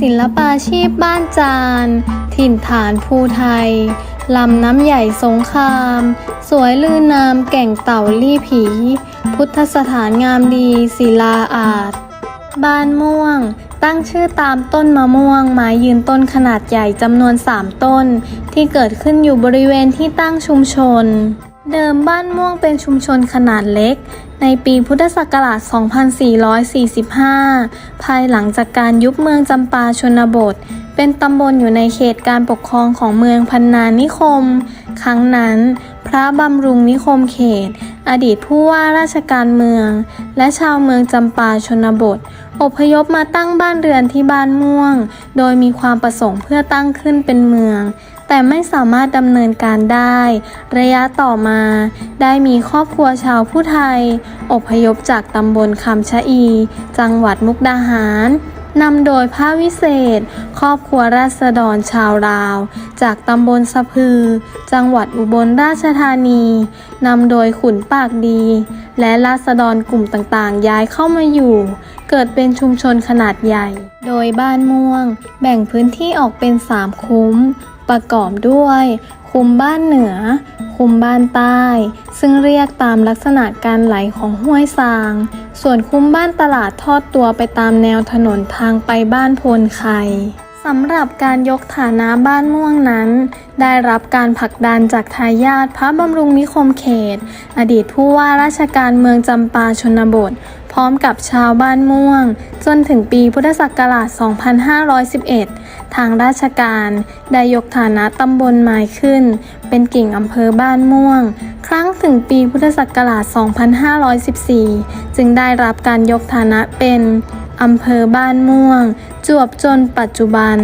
ศิลปาชีพบ้านจาน ถิ่นฐานภูไทย ลำน้ำใหญ่สงคราม สวยลือนามแก่งเต่าลี่ผี พุทธสถานงามดีศิลาอาจ บ้านม่วง ตั้งชื่อตามต้นมะม่วงไม้ยืนต้นขนาดใหญ่จำนวน 3 ต้น ที่เกิดขึ้นอยู่บริเวณที่ตั้งชุมชน เดิมบ้านม่วงเป็นชุมชนขนาดเล็ก ในปีพุทธศักราช 2445 ภายหลังจากการยุบเมืองจำปาชนบท เป็นตำบลอยู่ในเขตการปกครองของเมืองพันนานิคม ครั้งนั้น พระบำรุงนิคมเขต อดีตผู้ว่าราชการเมือง และชาวเมืองจำปาชนบท อพยพมาตั้งบ้านเรือนที่บ้านม่วง โดยมีความประสงค์เพื่อตั้งขึ้นเป็นเมือง แต่ไม่สามารถดำเนินการได้ ระยะต่อมา ได้มีครอบครัวชาวผู้ไทย อพยพจากตำบลคำชะอี จังหวัดมุกดาหารนำโดยพระวิเศษ ครอบครัวราษฎรชาวลาว จากตำบลสะพือ จังหวัดอุบลราชธานี นำโดยขุนปากดี และราษฎรกลุ่มต่างๆ ย้ายเข้ามาอยู่ เกิดเป็นชุมชนขนาดใหญ่ โดยบ้านม่วง แบ่งพื้นที่ออกเป็น3คุ้ม ประกอบด้วย คุมบ้านเหนือ คุมบ้านใต้ ซึ่งเรียกตามลักษณะการไหลของห้วยซาง ส่วนคุ้มบ้านตลาดทอดตัวไปตามแนวถนนทางไปบ้านโพนไข่สำหรับการยกฐานะบ้านม่วงนั้น ได้รับการผลักดันจากทายาทพระบำรุงนิคมเขต อดีตผู้ว่าราชการเมืองจำปาชนบท พร้อมกับชาวบ้านม่วง จนถึงปีพุทธศักราช 2511 ทางราชการได้ยกฐานะตำบลไม้ขึ้น เป็นกิ่งอำเภอบ้านม่วง ครั้งถึงปีพุทธศักราช 2514 จึงได้รับการยกฐานะเป็นอำเภอบ้านม่วง จวบจนปัจจุบัน